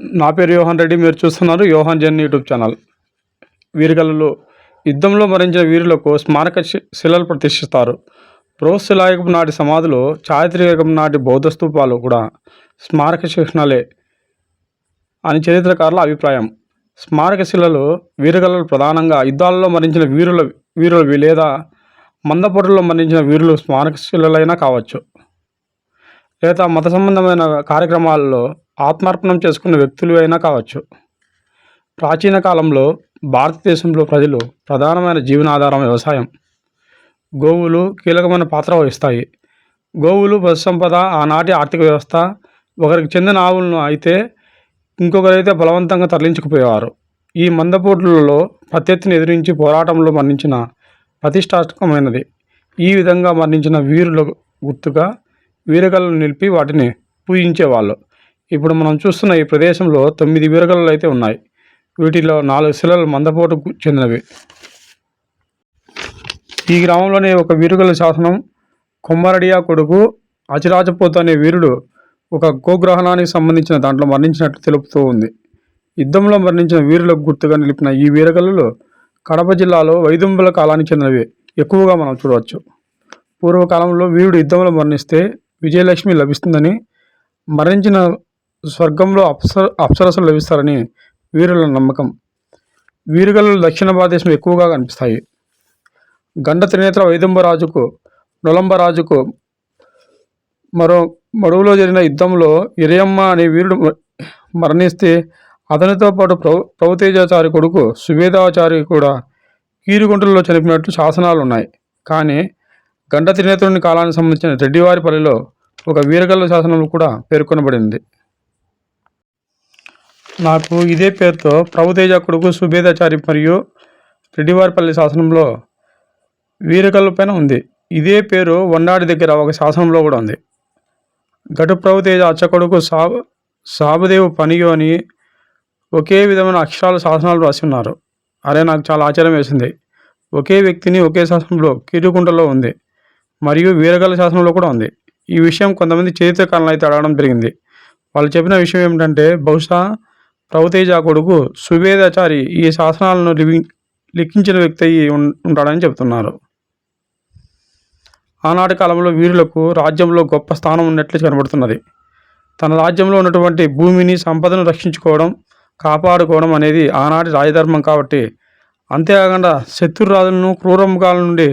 నా పేరు యోహన్ రెడ్డి మీరు చూస్తున్నారు యోహన్ జన్ యూట్యూబ్ ఛానల్. వీరగలలో యుద్ధంలో మరణించిన వీరులకు స్మారక శి- శిలలు ప్రతిష్ఠిస్తారు. ప్రోత్సలాయకం నాటి సమాధులు చారిత్రకం నాటి బౌద్ధ స్తూపాలు కూడా స్మారక చిహ్నాలే అని చరిత్రకారుల అభిప్రాయం. స్మారక శిలలు వీరగలలు ప్రధానంగా యుద్ధాలలో మరణించిన వీరుల వీరులు లేదా మందపొరలో మరణించిన వీరులు స్మారక శిలలైనా కావచ్చు. లేదా మత సంబంధమైన కార్యక్రమాల్లో ఆత్మార్పణం చేసుకున్న వ్యక్తులు అయినా కావచ్చు. ప్రాచీన కాలంలో భారతదేశంలో ప్రజలు ప్రధానమైన జీవనాధారం వ్యవసాయం. గోవులు కీలకమైన పాత్ర వహిస్తాయి. గోవులు పశుసంపద ఆనాటి ఆర్థిక వ్యవస్థ ఒకరికి చెందిన ఆవులను అయితే ఇంకొకరైతే బలవంతంగా తరలించుకుపోయేవారు. ఈ మందపోట్లలో ప్రత్యర్థిని ఎదిరించి పోరాటంలో మరణించిన ప్రతిష్టాత్మకమైనది. ఈ విధంగా మరణించిన వీరుల గుర్తుగా వీరగలను నిలిపి వాటిని పూజించేవాళ్ళు. ఇప్పుడు మనం చూస్తున్న ఈ ప్రదేశంలో తొమ్మిది వీరగలలు అయితే ఉన్నాయి. వీటిలో నాలుగు శిలలు మందపోటుకు చెందినవి. ఈ గ్రామంలోనే ఒక వీరుగల శాసనం కొమ్మరడియా కొడుకు అచిరాజపోతు అనే వీరుడు ఒక గోగ్రహణానికి సంబంధించిన దాంట్లో మరణించినట్లు తెలుపుతూ ఉంది. యుద్ధంలో మరణించిన వీరులకు గుర్తుగా నిలిపిన ఈ వీరగలలో కడప జిల్లాలో వైదుంబుల కాలానికి చెందినవి. ఎక్కువగా మనం చూడవచ్చు. పూర్వకాలంలో వీరుడు యుద్ధంలో మరణిస్తే విజయలక్ష్మి లభిస్తుందని మరణించిన స్వర్గంలో అప్సర అప్సరసలు లభిస్తారని వీరుల నమ్మకం. వీరుగలలు దక్షిణ భారతదేశం ఎక్కువగా కనిపిస్తాయి. గండ త్రినేత్ర వైదంబరాజుకు నొలంబరాజుకు మరో మడువులో జరిగిన యుద్ధంలో ఇరయమ్మ అనే వీరుడు మరణిస్తే అతనితో పాటు ప్రభు ప్రభుతేజాచారి కొడుకు సువేదాచారి కూడా కీరుగుంటల్లో చనిపోయినట్లు శాసనాలు ఉన్నాయి కానీ గండ త్రినేత్రుని కాలానికి సంబంధించిన రెడ్డివారిపల్లిలో ఒక వీరగల్ల శాసనం కూడా పేర్కొనబడింది. నాకు ఇదే పేరుతో ప్రభుతేజ కొడుకు సుభేదాచారి మరియు రెడ్డివారిపల్లి శాసనంలో వీరకల్లు పైన ఉంది. ఇదే పేరు వండాడి దగ్గర ఒక శాసనంలో కూడా ఉంది. గటు ప్రభుతేజ అచ్చ కొడుకు సాబదేవు పనియో అని ఒకే విధమైన అక్షరాలు శాసనాలు రాసి ఉన్నారు. అరే నాకు చాలా ఆశ్చర్యం వేసింది. ఒకే వ్యక్తిని ఒకే శాసనంలో కీరుకుంటలో ఉంది మరియు వీరగల శాసనంలో కూడా ఉంది. ఈ విషయం కొంతమంది చరిత్రకారులు అయితే అడగడం జరిగింది. వాళ్ళు చెప్పిన విషయం ఏమిటంటే బహుశా రవితేజ కొడుకు సువేదాచారి ఈ శాసనాలను లిఖించిన వ్యక్తి అయి ఉం- ఉంటాడని చెప్తున్నారు ఆనాటి కాలంలో వీరులకు రాజ్యంలో గొప్ప స్థానం ఉన్నట్లు కనబడుతున్నది. తన రాజ్యంలో ఉన్నటువంటి భూమిని సంపదను రక్షించుకోవడం కాపాడుకోవడం అనేది ఆనాటి రాజధర్మం కాబట్టి అంతేకాకుండా శత్రురాజులను క్రూరముఖాల నుండి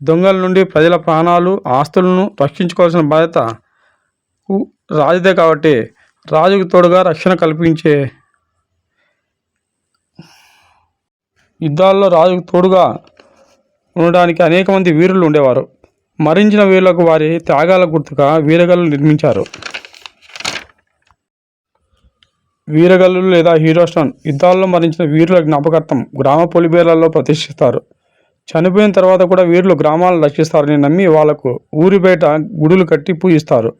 దొంగల నుండి ప్రజల ప్రాణాలు ఆస్తులను రక్షించుకోవాల్సిన బాధ్యత కు- రాజుదే కాబట్టి రాజుకు తోడుగా రక్షణ కల్పించే యుద్ధాల్లో రాజుకు తోడుగా ఉండడానికి అనేక మంది వీరులు ఉండేవారు. మరించిన వీరులకు వారి త్యాగాల గుర్తుగా వీరగల్లు నిర్మించారు. వీరగల్లు లేదా హీరోస్టోన్ యుద్ధాల్లో మరించిన వీరుల జ్ఞాపకార్థం గ్రామ పొలిబేర్లలో ప్రతిష్ఠిస్తారు. చనిపోయిన తర్వాత కూడా వీరులు గ్రామాలను రక్షిస్తారని నమ్మి వాళ్ళకు ఊరి బయట గుడులు కట్టి పూజిస్తారు.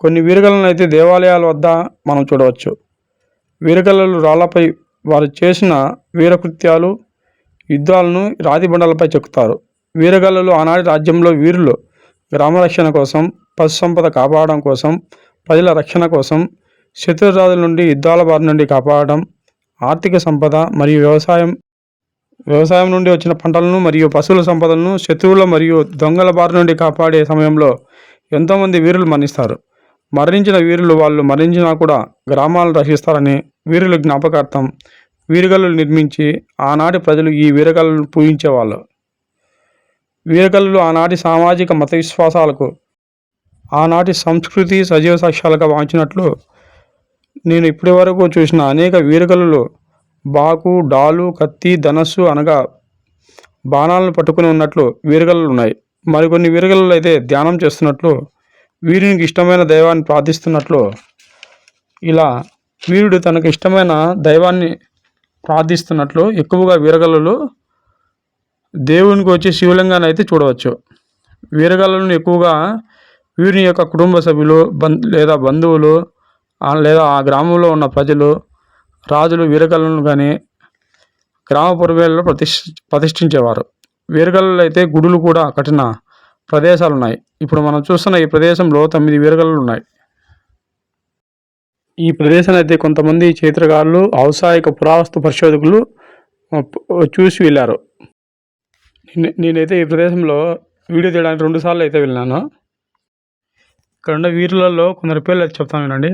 కొన్ని వీరగలను అయితే దేవాలయాల వద్ద మనం చూడవచ్చు. వీరగలలు రాళ్ళపై వారు చేసిన వీరకృత్యాలు యుద్ధాలను రాతిబండలపై చెక్కుతారు. వీరగలలు ఆనాటి రాజ్యంలో వీరులు గ్రామ రక్షణ కోసం పశు సంపద కాపాడడం కోసం ప్రజల రక్షణ కోసం శత్రురాజుల నుండి యుద్ధాల బారి నుండి కాపాడడం ఆర్థిక సంపద మరియు వ్యవసాయం వ్యవసాయం నుండి వచ్చిన పంటలను మరియు పశువుల సంపదలను శత్రువుల మరియు దొంగల బారి నుండి కాపాడే సమయంలో ఎంతోమంది వీరులు మరణిస్తారు. మరణించిన వీరులు వాళ్ళు మరణించినా కూడా గ్రామాలను రక్షిస్తారని వీరుల జ్ఞాపకార్థం వీరగల్లు నిర్మించి ఆనాటి ప్రజలు ఈ వీరగల్లను పూజించేవాళ్ళు. వీరగల్లు ఆనాటి సామాజిక మత విశ్వాసాలకు ఆనాటి సంస్కృతి సజీవ సాక్ష్యాలుగా వాంచినట్లు నేను ఇప్పటి వరకు చూసిన అనేక వీరగల్లు బాకు డాలు కత్తి ధనస్సు అనగా బాణాలను పట్టుకుని ఉన్నట్లు వీరగల్లు ఉన్నాయి. మరికొన్ని వీరగల్లు అయితే ధ్యానం చేస్తున్నట్లు వీరునికి ఇష్టమైన దైవాన్ని ప్రార్థిస్తున్నట్లు ఇలా వీరుడు తనకు ఇష్టమైన దైవాన్ని ప్రార్థిస్తున్నట్లు ఎక్కువగా వీరగల్లులు దేవునికి వచ్చి శివలింగాన్ని అయితే చూడవచ్చు. వీరగలను ఎక్కువగా వీరిని యొక్క కుటుంబ సభ్యులు బం లేదా బంధువులు లేదా ఆ గ్రామంలో ఉన్న ప్రజలు రాజులు వీరగలను కానీ గ్రామ పొరవేలలో ప్రతిష్ ప్రతిష్ఠించేవారు. వీరగలలో అయితే గుడులు కూడా కట్టిన ప్రదేశాలు ఉన్నాయి ఇప్పుడు మనం చూస్తున్న ఈ ప్రదేశంలో తొమ్మిది వీరగలు ఉన్నాయి ఈ ప్రదేశాన్ని అయితే కొంతమంది చరిత్రకారులు ఔత్సాహిక పురావస్తు పరిశోధకులు చూసి వెళ్ళారు. నేనైతే ఈ ప్రదేశంలో వీడియో తీయడానికి రెండు సార్లు అయితే వెళ్ళాను. ఇక్కడ ఉన్న వీరులలో కొందరు పేర్లు అయితే చెప్తాను వినండి.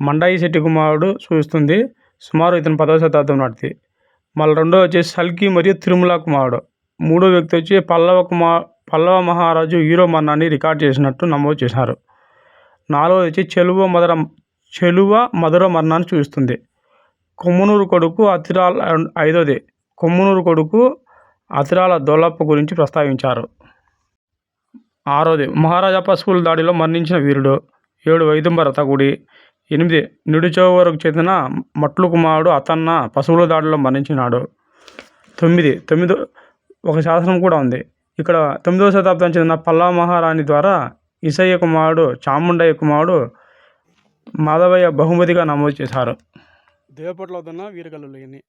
మండాయి శెట్టి కుమారుడు సూచిస్తుంది సుమారు ఇతను పదవ శతాబ్దం నాటిది. మళ్ళీ రెండో వచ్చేసి సల్కి మరియు తిరుమల కుమారుడు. మూడో వ్యక్తి వచ్చి పల్లవ కుమార్ పల్లవ మహారాజు హీరో మరణాన్ని రికార్డ్ చేసినట్టు నమోదు చేశారు. నాలుగోది వచ్చి చెలువ మధుర చెలువ మధుర మరణాన్ని చూపిస్తుంది. కొమ్మునూరు కొడుకు అతిరాల ఐదోది కొమ్మునూరు కొడుకు అతిరాల దొల్లప్ప గురించి ప్రస్తావించారు. ఆరోది మహారాజా పశువుల దాడిలో మరణించిన వీరుడు. ఏడు వైదుంబ రథగుడి. ఎనిమిది నిడుచోవరకు చెందిన మట్లు కుమారుడు అతన్న పశువుల దాడిలో మరణించినాడు. తొమ్మిది తొమ్మిదో ఒక శాసనం కూడా ఉంది. ఇక్కడ తొమ్మిదవ శతాబ్దం చెందిన పల్లవ మహారాణి ద్వారా ఇసయ్య కుమారుడు చాముండయ్య కుమారుడు మాధవయ్య బహుమతిగా నమోదు చేశారు. దేవపట్ల వద్దన్న వీరగల్లులు ఇవన్నీ